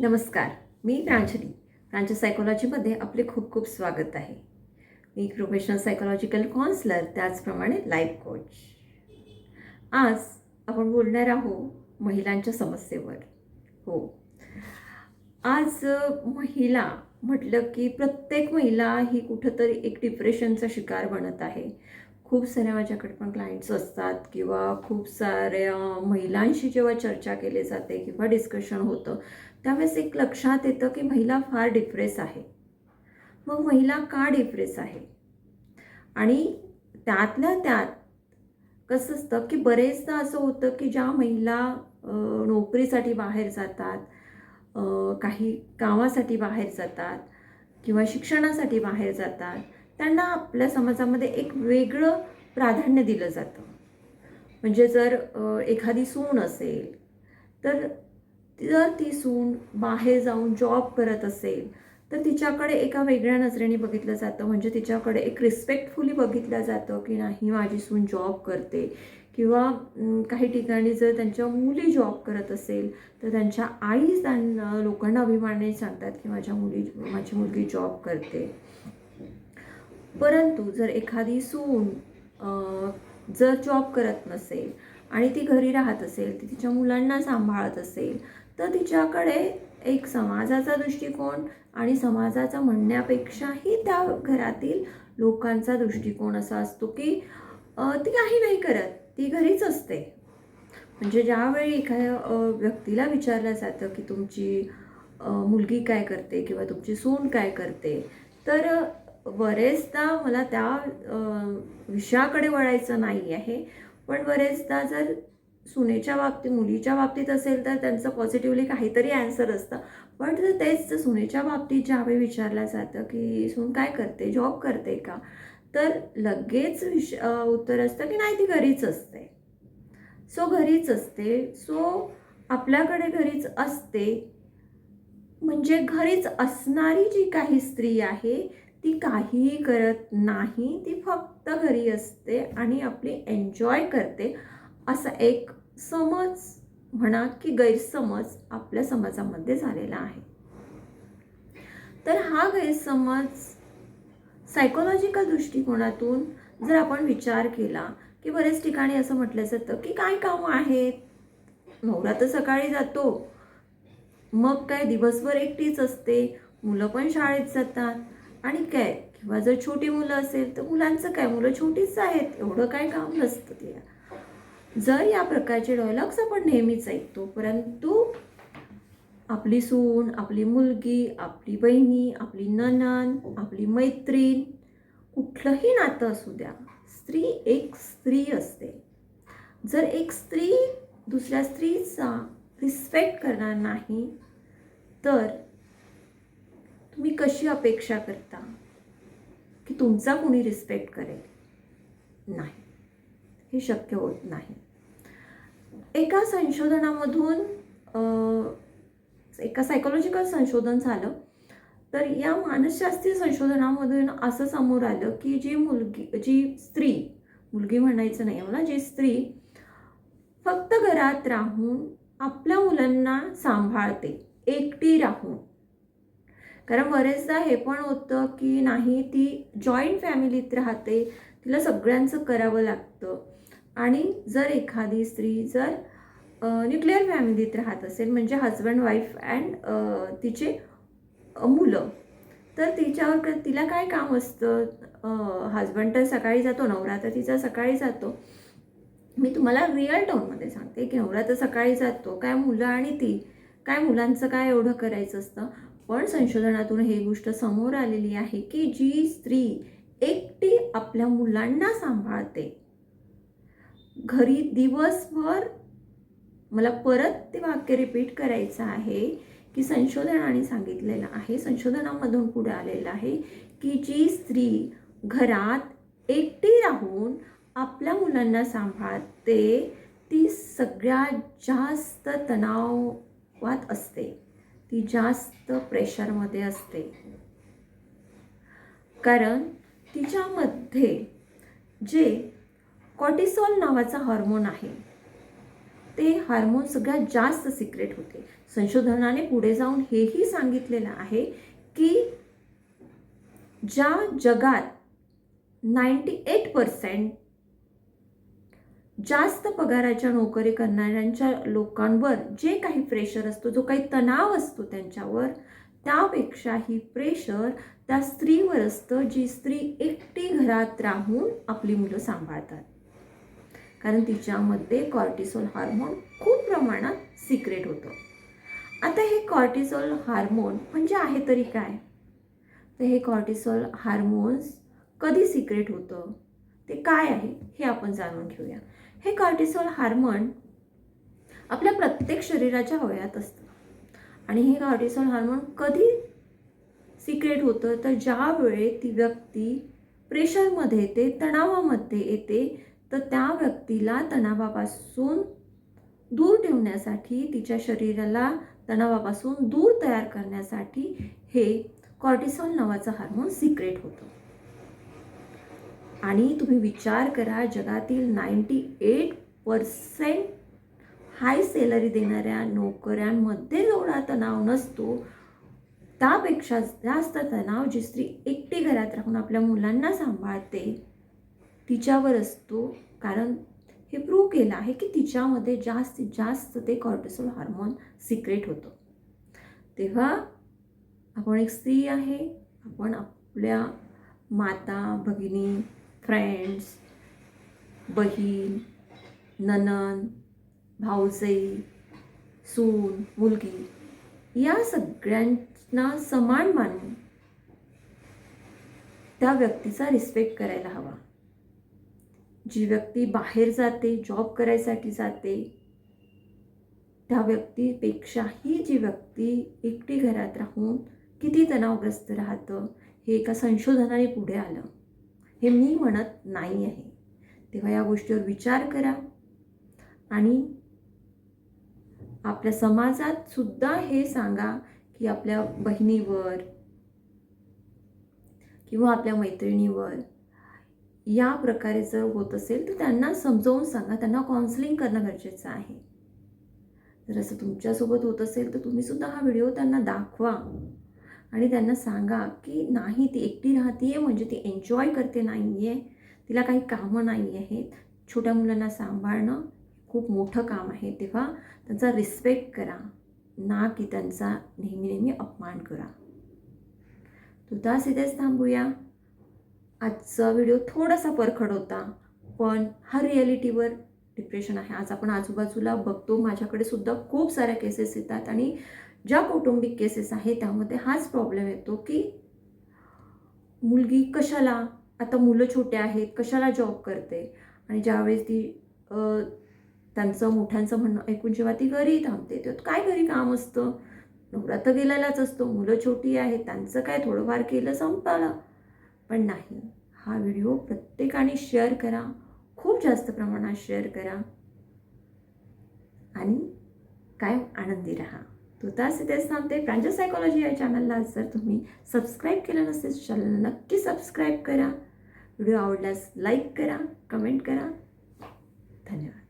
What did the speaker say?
नमस्कार मी प्रांजली. प्रांजल सायकोलॉजीमध्ये आपले खूप खूप स्वागत आहे. मी प्रोफेशनल सायकोलॉजिकल काउन्सलर त्याचप्रमाणे लाईफ कोच आज आपण बोलणार आहोत महिलांच्या समस्येवर. हो. आज महिला म्हटलं की प्रत्येक महिला ही कुठंतरी एक डिप्रेशनचा शिकार बनत आहे. खूप साऱ्या माझ्याकडे पण क्लायंट्स असतात किंवा खूप साऱ्या महिलांशी जेव्हा चर्चा केली जाते किंवा डिस्कशन होतं त्यावेळेस एक लक्षात येतं की महिला फार डिप्रेस आहे. मग महिला का डिप्रेस आहे? आणि त्यातल्या त्यात कसं असतं की बरेचदा असं होतं की ज्या महिला नोकरीसाठी बाहेर जातात काही कामासाठी बाहेर जातात किंवा शिक्षणासाठी बाहेर जातात त्यांना आपल्या समाजामध्ये एक वेगळं प्राधान्य दिलं जातं. म्हणजे जर एखादी सून असेल तर जर ती सून बाहेर जाऊन जॉब करत असेल तर तिच्याकडे एका वेगळ्या नजरेने बघितलं जातं. म्हणजे तिच्याकडे एक रिस्पेक्टफुली बघितलं जातं की नाही माझी सून जॉब करते. किंवा काही ठिकाणी जर त्यांच्या मुली जॉब करत असेल तर त्यांच्या आई त्यांना लोकांना अभिमानाने सांगतात की माझ्या मुली माझी मुलगी जॉब करते. परंतु जर एखादी सून जर जॉब करत नसेल आणि ती घरी राहत असेल ती तिच्या मुलांना सांभाळत असेल तर तिच्याकडे एक समाजाचा दृष्टिकोन आणि समाजाचा म्हणण्यापेक्षाही त्या घरातील लोकांचा दृष्टिकोन असा असतो की ती काही नाही करत ती घरीच असते. म्हणजे ज्यावेळी एखाद्या व्यक्तीला विचारलं जातं की तुमची मुलगी काय करते किंवा तुमची सून काय करते तर बरेचदा मला त्या विषयाकडे वळायचं नाही आहे. पण बरेचदा जर सुनेच्या बाबतीत मुलीच्या बाबतीत असेल तर त्यांचं पॉझिटिव्हली काहीतरी ॲन्सर असतं. पण तेच सुनेच्या बाबतीत ज्यावेळी विचारलं जातं की सून काय करते? जॉब करते का? तर लगेच विश उत्तर असतं की नाही ती घरीच असते. सो घरीच असते. सो आपल्याकडे घरीच असते. म्हणजे घरीच असणारी जी काही स्त्री आहे ती काहीही करत नाही. ती फक्त घरी असते आणि आपली एन्जॉय करते. असा एक समज म्हणा की गैरसमज आपल्या समाजामध्ये झालेला आहे. तर हा गैरसमज सायकोलॉजिकल दृष्टिकोनातून जर आपण विचार केला की बरेच ठिकाणी असं म्हटलं जातं की काय कामं आहेत? नवरा तर सकाळी जातो. मग काय दिवसभर एकटीच असते. मुलं पण शाळेत जातात. आणि काय? किंवा जर छोटी मुलं असेल तर मुलांचं काय? मुलं छोटीच आहेत. एवढं काय काम नसतं तिला. जर या प्रकारचे डायलॉग्स आपण नेहमीच ऐकतो परंतु आपली सून आपली मुलगी आपली बहिणी आपली ननन आपली मैत्रीण कुठलंही नातं असू द्या स्त्री एक स्त्री असते. जर एक स्त्री दुसऱ्या स्त्रीचा रिस्पेक्ट करणार नाही तर तुम्ही कशी अपेक्षा करता की तुमचा कोणी रिस्पेक्ट करेल? नाही. हे शक्य होत नाही. एका संशोधनामधून एका सायकोलॉजिकल संशोधन झालं. तर या मानसशास्त्रीय संशोधनामधून असं समोर आलं की जी मुलगी जी स्त्री मुलगी म्हणायचं नाही मला जी स्त्री फक्त घरात राहून आपल्या मुलांना सांभाळते एकटी राहून. कारण बरेचदा हे पण होतं की नाही ती जॉईंट फॅमिलीत राहते तिला सगळ्यांचं करावं लागतं. आणि जर एखादी स्त्री जर न्यूक्लिअर फॅमिलीत राहत असेल म्हणजे हजबंड वाईफ अँड तिचे मुलं तर तिच्यावर तिला काय काम असतं? हजबंड तर सकाळी जातो नवरा तर तिचा सकाळी जातो. मी तुम्हाला रिअल टोनमध्ये सांगते की नवरा तर सकाळी जातो काय मुलं आणि ती काय मुलांचं काय एवढं करायचं असतं? पण संशोधनातून हे गोष्ट समोर आलेली आहे की जी स्त्री एकटी आपल्या मुलांना सांभाळते घरी दिवसभर मला परत ते वाक्य रिपीट करायचं आहे की संशोधनाने सांगितलेलं आहे. संशोधनामधून पुढे आलेलं आहे की जी स्त्री घरात एकटी राहून आपल्या मुलांना सांभाळते ती सगळ्यात जास्त तणावात असते. ती जास्त प्रेशरमध्ये असते. कारण तिच्यामध्ये जे कॉर्टिसॉल नावाचा हार्मोन आहे. ते हार्मोन सगळ्यात जास्त सिक्रेट होते. संशोधनाने पुढे जाऊन हेही सांगितलेलं आहे की ज्या जगात नाईंटी एट पर्सेंट जास्त पगाराच्या नोकरी करणाऱ्यांच्या लोकांवर जे काही प्रेशर असतो जो काही तणाव असतो त्यांच्यावर त्यापेक्षाही प्रेशर त्या स्त्रीवर असतं जी स्त्री एकटी घरात राहून आपली मुलं सांभाळतात. कारण तिच्यामध्ये कॉर्टिसोल हार्मोन खूप प्रमाणात सिक्रेट होतं. आता हे कॉर्टिसोल हार्मोन म्हणजे आहे तरी काय? तर हे कॉर्टिसोल हार्मोन्स कधी सिक्रेट होतं? ते काय आहे? हे आपण जाणून घेऊया. हे कॉर्टिसोल हार्मोन आपल्या प्रत्येक शरीराच्या अवयात असतं. आणि हे कॉर्टिसोल हार्मोन कधी सिक्रेट होतं? तर ज्यावेळे ती व्यक्ती प्रेशरमध्ये येते तणावामध्ये येते तर त्या व्यक्तीला तणावापासून दूर ठेवण्यासाठी तिच्या शरीराला तणावापासून दूर तयार करण्यासाठी हे कॉर्टिसॉल नावाचं हार्मोन सिक्रेट होतं. आणि तुम्ही विचार करा जगातील ninety eight percent high salary देणाऱ्या नोकऱ्यांमध्ये जेवढा तणाव नसतो. त्यापेक्षा जास्त तणाव जी स्त्री एकटी घरात राहून आपल्या मुलांना सांभाळते तिच्यावर असतो कारण हे प्रूव्ह केलं आहे की तिच्यामध्ये जास्तीत जास्त ते कॉर्टिसोल हार्मोन सिक्रेट होतं. तेव्हा आपण एक स्त्री आहे आपण आपल्या माता भगिनी फ्रेंड्स बहीण ननन भाऊजई सून मुलगी या सगळ्यांना समान मानून त्या व्यक्तीचा रिस्पेक्ट करायला हवा. जी व्यक्ती बाहेर जाते जॉब करायसाठी जाते त्या व्यक्तीपेक्षाही जी व्यक्ती एकटी घरात राहून किती तणावग्रस्त राहतं हे एका संशोधनाने पुढे आलं. हे मी म्हणत नाही आहे. तेव्हा या गोष्टीवर विचार करा. आणि आपल्या समाजात सुद्धा हे सांगा की आपल्या बहिणीवर किंवा आपल्या मैत्रिणीवर या प्रकारे जर होत असेल तर त्यांना समजावून सांगा. त्यांना काउन्सिलिंग करणं गरजेचं आहे. जर असं तुमच्यासोबत होत असेल तर तुम्हीसुद्धा हा व्हिडिओ त्यांना दाखवा. आणि त्यांना सांगा की नाही ती एकटी राहते आहे म्हणजे ती एन्जॉय करते नाही आहे तिला काही कामं नाही आहेत छोट्या मुलांना सांभाळणं खूप मोठं काम आहे तेव्हा त्यांचा रिस्पेक्ट करा. ना की त्यांचा नेहमी नेहमी अपमान करा. तुतास इथेच थांबूया. आजचा व्हिडिओ थोडासा परखड होता पण हा रिॲलिटीवर डिप्रेशन आहे. आज आपण आजूबाजूला बघतो माझ्याकडे सुद्धा खूप साऱ्या केसेस येतात आणि ज्या कौटुंबिक केसेस आहेत त्यामध्ये हाच प्रॉब्लेम येतो की मुलगी कशाला आता मुलं छोटे आहेत कशाला जॉब करते? आणि ज्यावेळेस ती त्यांचं मोठ्यांचं म्हणणं ऐकून जेव्हा ती घरी थांबते तेव्हा काय घरी काम असतं? नवरा तर गेलेलाच असतो मुलं छोटी आहेत त्यांचं काय थोडंफार केलं संपलं. पण नाही. हा व्हिडिओ प्रत्येकाने शेअर करा. खूप जास्त प्रमाणात शेअर करा. आणि काय आनंदी राहा. तुतास इथेच थांबते. प्रांजल सायकॉलॉजी या चॅनलला जर तुम्ही सबस्क्राईब केलं नसेल चॅनल नक्की सबस्क्राईब करा. व्हिडिओ आवडल्यास लाईक करा कमेंट करा. धन्यवाद.